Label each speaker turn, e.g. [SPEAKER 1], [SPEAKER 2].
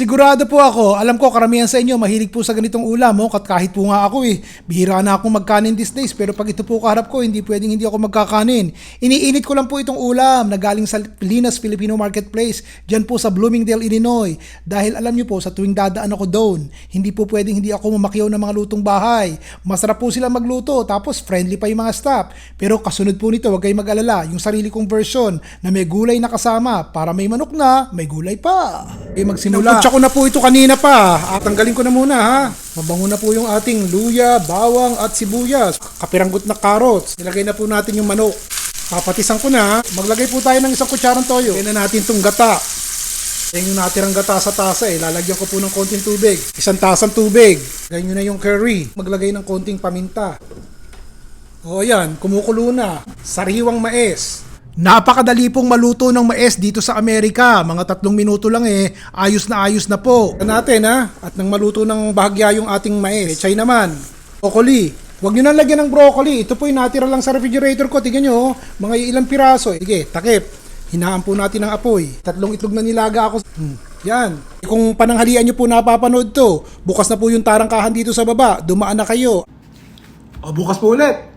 [SPEAKER 1] Sigurado po ako, alam ko karamihan sa inyo mahilig po sa ganitong ulam, oh, kat kahit po nga ako eh. Bihira na akong magkanin these days, pero pag ito po kaharap ko, hindi pwedeng hindi ako magkakanin. Iniinit ko lang po itong ulam na galing sa Linas Filipino Marketplace, dyan po sa Bloomingdale, Illinois. Dahil alam niyo po, sa tuwing dadaan ako doon, hindi po pwedeng hindi ako mamakyaw ng mga lutong bahay. Masarap po sila magluto, tapos friendly pa yung mga staff. Pero kasunod po nito, huwag kayong mag-alala, yung sarili kong version na may gulay na kasama, para may manok na, may gulay pa. Eh magsimula. Pinutsa ko na po ito kanina pa. At tanggalin ko na muna ha. Mabango na po yung ating luya, bawang at sibuyas. Kapiranggot na carrots. Nilagay na po natin yung manok. Papatisan ko na. Maglagay po tayo ng isang kutsarang toyo. Lagyan na natin itong gata. Yung natirang gata sa tasa eh. Lalagyan ko po ng konting tubig. Isang tasang tubig. Ganyan na yung curry. Maglagay ng konting paminta. O yan, kumukulo na. Sariwang mais. Napakadali pong maluto ng mais dito sa Amerika. Mga tatlong minuto lang eh. Ayos na ayos na po. Natin ha. At nang maluto ng bahagya yung ating mais. Chay naman. Broccoli. Huwag nyo na lagyan ng broccoli. Ito po yung natira lang sa refrigerator ko. Tignan nyo. oh. Mga ilang piraso. Sige, takip. Hinaan po natin ng apoy. Tatlong itlog na nilaga ako. Hmm. Yan. Kung pananghalian nyo po napapanood to, bukas na po yung tarangkahan dito sa baba. Dumaan na kayo. O bukas po ulit.